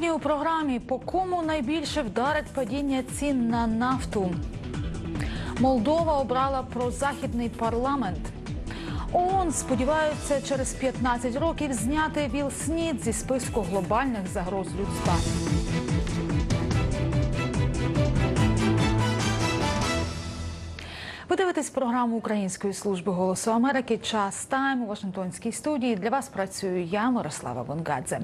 Сьогодні у програмі по кому найбільше вдарить падіння цін на нафту. Молдова обрала прозахідний парламент. ООН сподіваються через 15 років зняти Віл Сміт зі списку глобальних загроз людства. Дивитесь програму Української служби голосу Америки. Час тайм у Вашингтонській студії. Для вас працюю я, Мирослава Вонгадзе.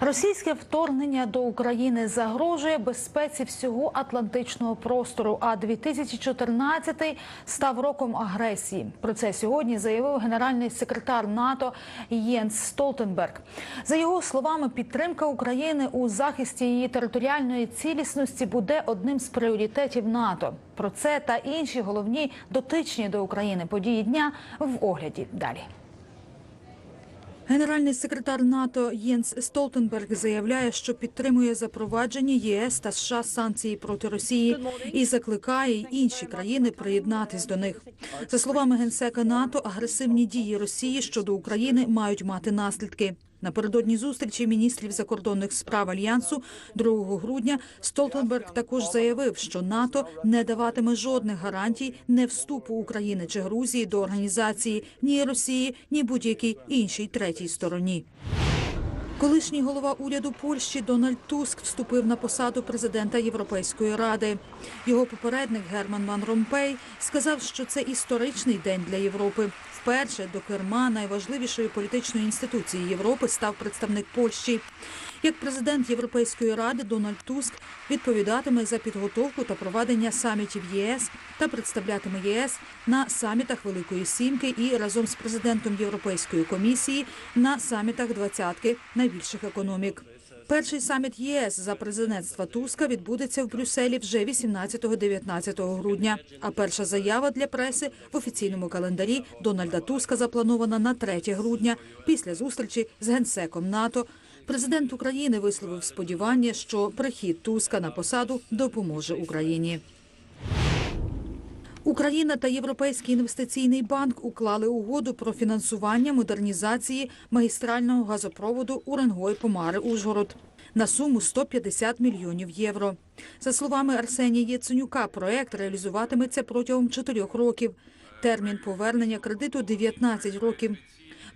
Російське вторгнення до України загрожує безпеці всього Атлантичного простору. А 2014 став роком агресії. Про це сьогодні заявив генеральний секретар НАТО Єнс Столтенберг. За його словами, підтримка України у захисті її територіальної цілісності буде одним з пріоритетів НАТО. Про це та інші головні дотичні до України події дня в огляді далі. Генеральний секретар НАТО Єнс Столтенберг заявляє, що підтримує запровадження ЄС та США санкцій проти Росії і закликає інші країни приєднатись до них. За словами генсека НАТО, агресивні дії Росії щодо України мають мати наслідки. Напередодні зустрічі міністрів закордонних справ альянсу 2 грудня Столтенберг також заявив, що НАТО не даватиме жодних гарантій не вступу України чи Грузії до організації ні Росії, ні будь-якій іншій третій стороні. Колишній голова уряду Польщі Дональд Туск вступив на посаду президента Європейської ради. Його попередник Герман Ван Ромпей сказав, що це історичний день для Європи. Вперше до керма найважливішої політичної інституції Європи став представник Польщі. Як президент Європейської ради Дональд Туск відповідатиме за підготовку та проведення самітів ЄС та представлятиме ЄС на самітах Великої Сімки і разом з президентом Європейської комісії на самітах двадцятки найбільших економік. Перший саміт ЄС за президентства Туска відбудеться в Брюсселі вже 18-19 грудня. А перша заява для преси в офіційному календарі Дональда Туска запланована на 3 грудня після зустрічі з генсеком НАТО. Президент України висловив сподівання, що прихід Туска на посаду допоможе Україні. Україна та Європейський інвестиційний банк уклали угоду про фінансування модернізації магістрального газопроводу Уренгой Помари Ужгород на суму 150 мільйонів євро. За словами Арсенія Єценюка, проект реалізуватиметься протягом чотирьох років. Термін повернення кредиту 19 років.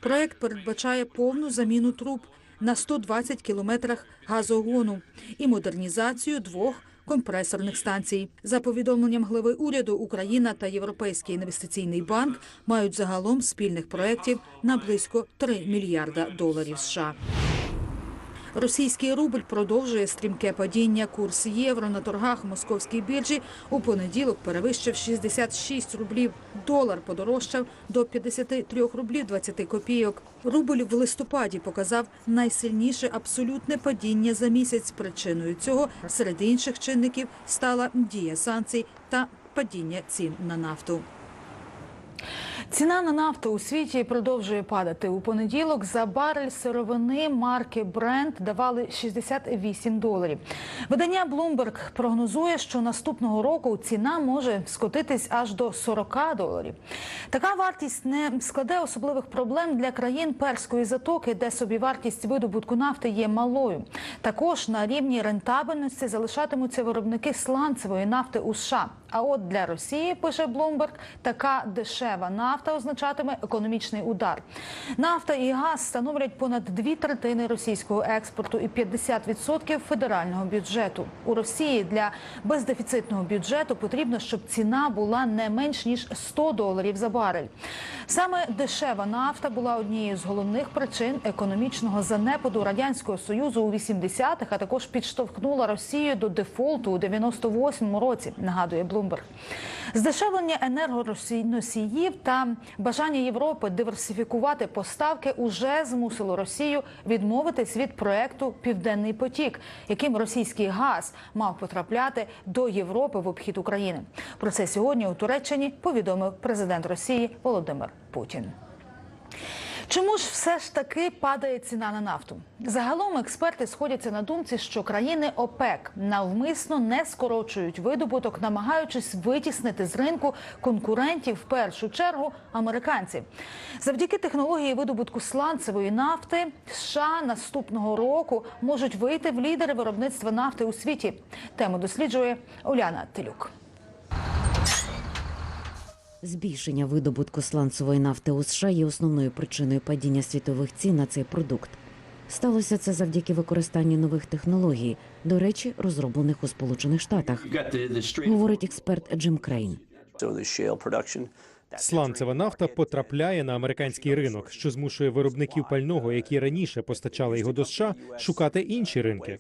Проект передбачає повну заміну труб на 120 кілометрах газогону і модернізацію двох компресорних станцій. За повідомленням глави уряду, Україна та Європейський інвестиційний банк мають загалом спільних проєктів на близько 3 мільярда доларів США. Російський рубль продовжує стрімке падіння. Курс євро на торгах московській біржі у понеділок перевищив 66 рублів. Долар подорожчав до 53 рублів 20 копійок. Рубль в листопаді показав найсильніше абсолютне падіння за місяць. Причиною цього серед інших чинників стала дія санкцій та падіння цін на нафту. Ціна на нафту у світі продовжує падати. У понеділок за барель сировини марки Brent давали 68 доларів. Видання Bloomberg прогнозує, що наступного року ціна може скотитись аж до 40 доларів. Така вартість не складе особливих проблем для країн Перської затоки, де собівартість видобутку нафти є малою. Також на рівні рентабельності залишатимуться виробники сланцевої нафти у США. А от для Росії, пише Bloomberg, така дешева нафта означатиме економічний удар. Нафта і газ становлять понад дві третини російського експорту і 50% федерального бюджету. У Росії для бездефіцитного бюджету потрібно, щоб ціна була не менш ніж 100 доларів за барель. Саме дешева нафта була однією з головних причин економічного занепаду радянського союзу у 80-х, а також підштовхнула Росію до дефолту у 98-му році. Нагадує Bloomberg. Здешевлення енергоносіїв та бажання Європи диверсифікувати поставки уже змусило Росію відмовитись від проекту Південний потік, яким російський газ мав потрапляти до Європи в обхід України. Про це сьогодні у Туреччині повідомив президент Росії Володимир Путін. Чому ж все ж таки падає ціна на нафту? Загалом експерти сходяться на думці, що країни ОПЕК навмисно не скорочують видобуток, намагаючись витіснити з ринку конкурентів в першу чергу американців. Завдяки технології видобутку сланцевої нафти США наступного року можуть вийти в лідери виробництва нафти у світі. Тему досліджує Уляна Телюк. Збільшення видобутку сланцевої нафти у США є основною причиною падіння світових цін на цей продукт. Сталося це завдяки використанню нових технологій, до речі, розроблених у Сполучених Штатах, говорить експерт Джим Крейн. Сланцева нафта потрапляє на американський ринок, що змушує виробників пального, які раніше постачали його до США, шукати інші ринки.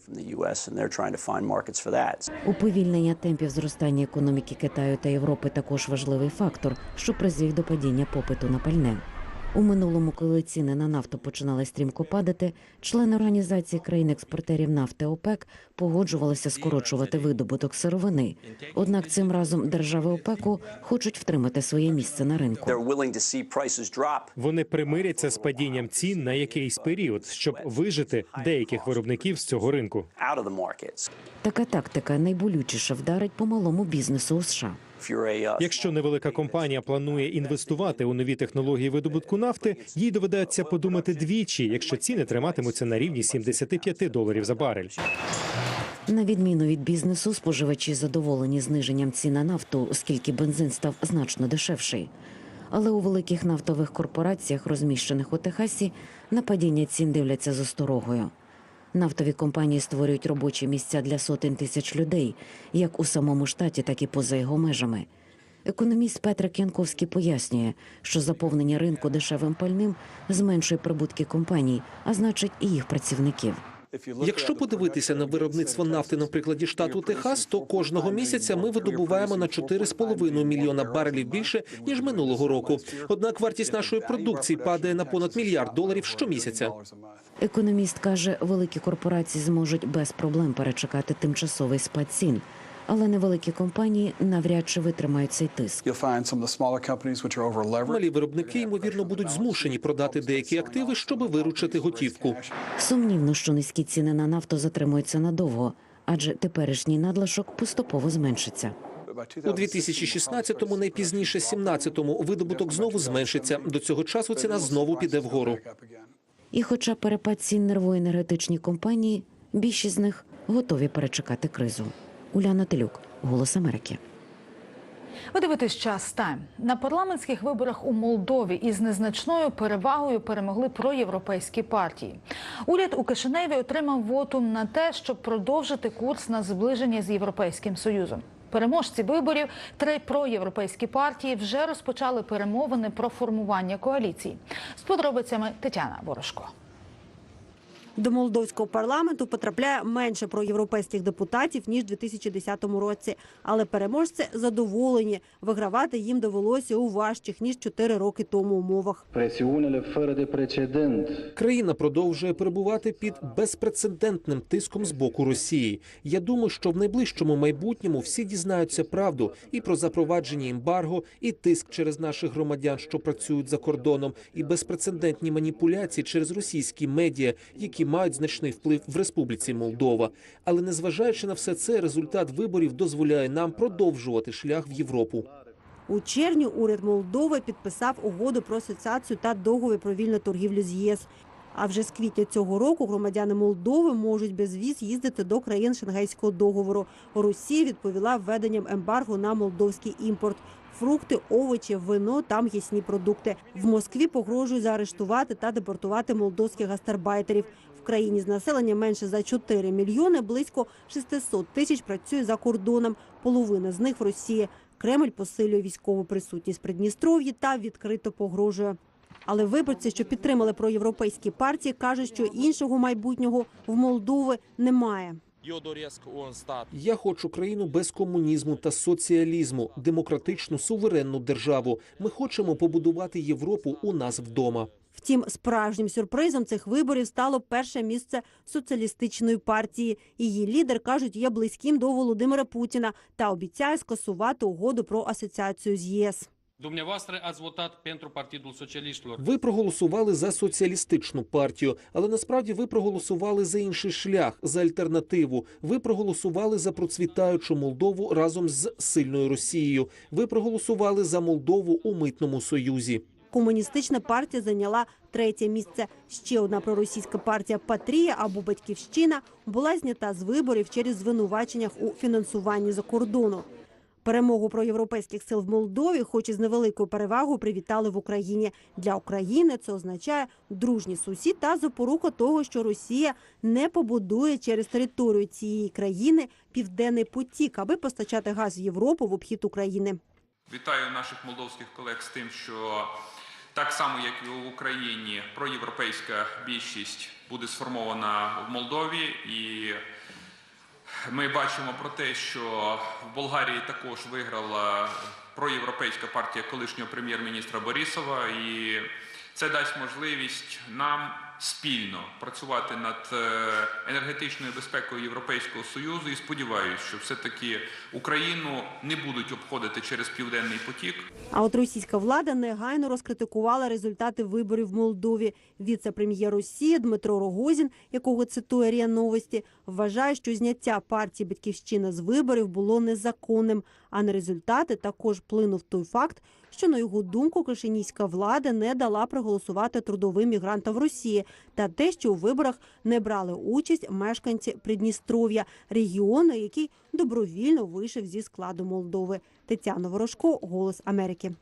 Уповільнення темпів зростання економіки Китаю та Європи також важливий фактор, що призвів до падіння попиту на пальне. У минулому, коли ціни на нафту починали стрімко падати, члени організації країн-експортерів нафти ОПЕК погоджувалися скорочувати видобуток сировини. Однак цим разом держави ОПЕКу хочуть втримати своє місце на ринку. Вони примиряться з падінням цін на якийсь період, щоб вижити деяких виробників з цього ринку. Така тактика найболючіше вдарить по малому бізнесу у США. Якщо невелика компанія планує інвестувати у нові технології видобутку нафти, їй доведеться подумати двічі, якщо ціни триматимуться на рівні 75 доларів за барель. На відміну від бізнесу, споживачі задоволені зниженням цін на нафту, оскільки бензин став значно дешевший. Але у великих нафтових корпораціях, розміщених у Техасі, на падіння цін дивляться з осторогою. Нафтові компанії створюють робочі місця для сотень тисяч людей, як у самому штаті, так і поза його межами. Економіст Петр Кянковський пояснює, що заповнення ринку дешевим пальним зменшує прибутки компаній, а значить і їх працівників. Якщо подивитися на виробництво нафти на прикладі штату Техас, то кожного місяця ми видобуваємо на 4,5 мільйона барелів більше ніж минулого року. Однак вартість нашої продукції падає на понад мільярд доларів щомісяця. Економіст каже, великі корпорації зможуть без проблем перечекати тимчасовий спад цін, але невеликі компанії навряд чи витримають цей тиск. Малі виробники ймовірно будуть змушені продати деякі активи, щоб виручити готівку. Сумнівно, що низькі ціни на нафту затримуються надовго, адже теперішній надлишок поступово зменшиться. У 2016-му, найпізніше 17-му, видобуток знову зменшиться. До цього часу ціна знову піде вгору. І хоча перепад цін нервує енергетичні компанії, більшість з них готові перечекати кризу. Уляна Телюк, Голос Америки. Ви дивитесь час тайм на парламентських виборах у Молдові із незначною перевагою перемогли проєвропейські партії. Уряд у Кишиневі отримав вотум на те, щоб продовжити курс на зближення з європейським союзом. Переможці виборів три проєвропейські партії вже розпочали перемовини про формування коаліції. З подробицями Тетяна Ворожко. До молдовського парламенту потрапляє менше проєвропейських депутатів ніж у 2010 році. Але переможці задоволені. Вигравати їм довелося у важчих ніж 4 роки тому умовах. Країна продовжує перебувати під безпрецедентним тиском з боку Росії. Я думаю, що в найближчому майбутньому всі дізнаються правду і про запровадження ембарго, і тиск через наших громадян, що працюють за кордоном, і безпрецедентні маніпуляції через російські медіа, які мають значний вплив в Республіці Молдова. Але незважаючи на все це, результат виборів дозволяє нам продовжувати шлях в Європу. У червні уряд Молдови підписав угоду про асоціацію та договір про вільну торгівлю з ЄС. А вже з квітня цього року громадяни Молдови можуть без віз їздити до країн Шенгейського договору. Росія відповіла введенням ембарго на молдовський імпорт. Фрукти, овочі, вино та м'ясні продукти. В Москві погрожують заарештувати та депортувати молдовських гастарбайтерів. Країні з населенням менше за 4 мільйони, близько 600 тисяч працює за кордоном. Половина з них в Росії. Кремль посилює військову присутність Придністров'ї та відкрито погрожує. Але виборці, що підтримали проєвропейські партії, кажуть, що іншого майбутнього в Молдови немає. Я хочу країну без комунізму та соціалізму, демократичну суверенну державу. Ми хочемо побудувати Європу у нас вдома. Втім, справжнім сюрпризом цих виборів стало перше місце соціалістичної партії. Її лідер кажуть, є близьким до Володимира Путіна та обіцяє скасувати угоду про асоціацію з ЄС. Ви проголосували за соціалістичну партію, але насправді ви проголосували за інший шлях, за альтернативу. Ви проголосували за процвітаючу Молдову разом з сильною Росією. Ви проголосували за Молдову у митному союзі. Комуністична партія зайняла третє місце. Ще одна проросійська партія Патрія або Батьківщина була знята з виборів через звинуваченнях у фінансуванні за кордону. Перемогу проєвропейських сил в Молдові, хоч і з невеликою перевагою, привітали в Україні. Для України це означає дружній сусід та запорука того, що Росія не побудує через територію цієї країни південний потік, аби постачати газ в Європу в обхід України. Вітаю наших молдовських колег з тим, що так само, як і в Україні, проєвропейська більшість буде сформована в Молдові, і ми бачимо про те, що в Болгарії також виграла проєвропейська партія колишнього прем'єр-міністра Борисова, і це дасть можливість нам спільно працювати над е, енергетичною безпекою Європейського Союзу. І сподіваюся, що все-таки Україну не будуть обходити через південний потік. А от російська влада негайно розкритикувала результати виборів в Молдові. Віце-прем'єр Росії Дмитро Рогозін, якого цитує РІА Новості, вважає, що зняття партії Батьківщина з виборів було незаконним. А на результати також вплинув той факт, що на його думку кишинійська влада не дала проголосувати трудовим мігрантам в Росії та те, що у виборах не брали участь мешканці Придністров'я, регіону, який добровільно вийшов зі складу Молдови. Тетяна Ворожко, Голос Америки.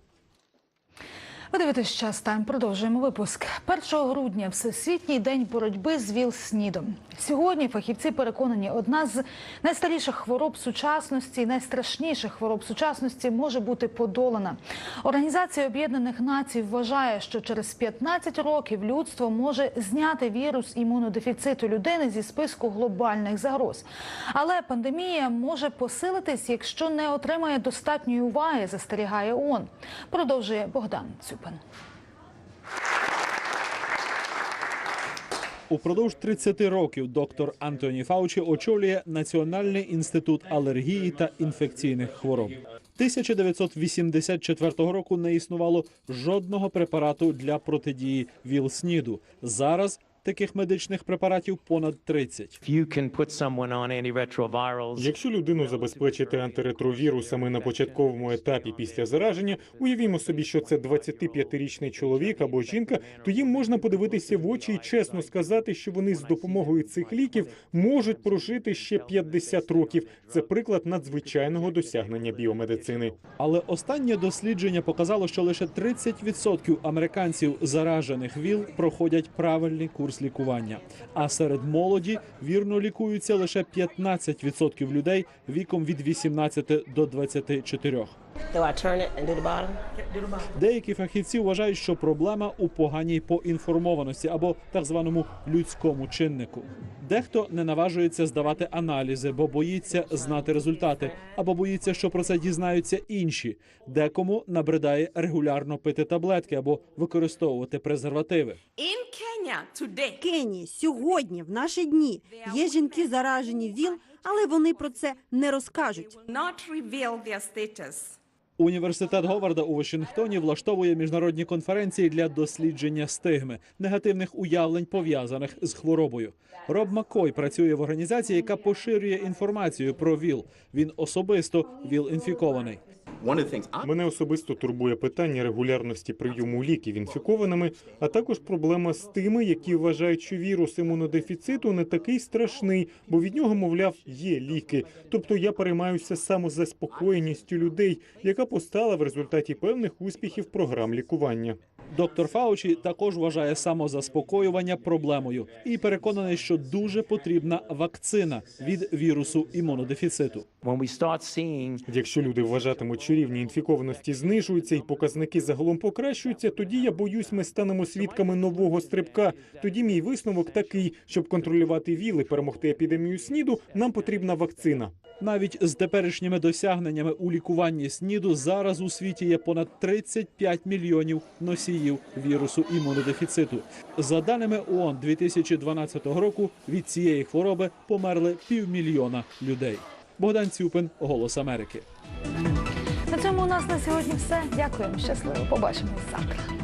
Ви дивитесь час тайм. Продовжуємо випуск. 1 грудня всесвітній день боротьби з ВІЛ-СНІДом. Сьогодні фахівці переконані, одна з найстаріших хвороб сучасності, найстрашніших хвороб сучасності може бути подолана. Організація Об'єднаних Націй вважає, що через 15 років людство може зняти вірус імунодефіциту людини зі списку глобальних загроз. Але пандемія може посилитись, якщо не отримає достатньої уваги, застерігає ООН. Продовжує Богдан Цюпин. Упродовж 30 років доктор Антоні Фаучі очолює Національний інститут алергії та інфекційних хвороб. 1984 року не існувало жодного препарату для протидії ВІЛ-СНІДу. Зараз таких медичних препаратів понад 30. Якщо людину забезпечити антиретровірусами на початковому етапі після зараження, уявімо собі, що це 25-річний чоловік або жінка, то їм можна подивитися в очі і чесно сказати, що вони з допомогою цих ліків можуть прожити ще 50 років. Це приклад надзвичайного досягнення біомедицини. Але останнє дослідження показало, що лише 30% американців заражених ВІЛ проходять правильний курс лікування. А серед молоді вірно лікуються лише 15% людей віком від 18 до 24. Деякі фахівці вважають, що проблема у поганій поінформованості або так званому людському чиннику. Дехто не наважується здавати аналізи, бо боїться знати результати, або боїться, що про це дізнаються інші. Декому набридає регулярно пити таблетки або використовувати презервативи. В Кенії сьогодні, в наші дні, є жінки заражені ВІЛ, але вони про це не розкажуть. Університет Говарда у Вашингтоні влаштовує міжнародні конференції для дослідження стигми, негативних уявлень пов'язаних з хворобою. Роб Маккой працює в організації, яка поширює інформацію про ВІЛ. Він особисто ВІЛ-інфікований. Мене особисто турбує питання регулярності прийому ліків інфікованими, а також проблема з тими, які вважають, що вірус імунодефіциту не такий страшний, бо від нього, мовляв, є ліки. Тобто я переймаюся самозаспокоєністю людей, яка постала в результаті певних успіхів програм лікування. Доктор Фаучі також вважає самозаспокоювання проблемою і переконаний, що дуже потрібна вакцина від вірусу імунодефіциту. Якщо люди вважатимуть, що рівні інфікованості знижуються і показники загалом покращуються, тоді я боюсь, ми станемо свідками нового стрибка. Тоді мій висновок такий, щоб контролювати ВІЛ і перемогти епідемію СНІДу, нам потрібна вакцина. Навіть з теперішніми досягненнями у лікуванні СНІДу зараз у світі є понад 35 мільйонів носіїв вірусу імунодефіциту. За даними ООН 2012 року, від цієї хвороби померли півмільйона людей. Богдан Цюпин, Голос Америки. На цьому у нас на сьогодні все. Дякуємо, щасливо. Побачимось завтра.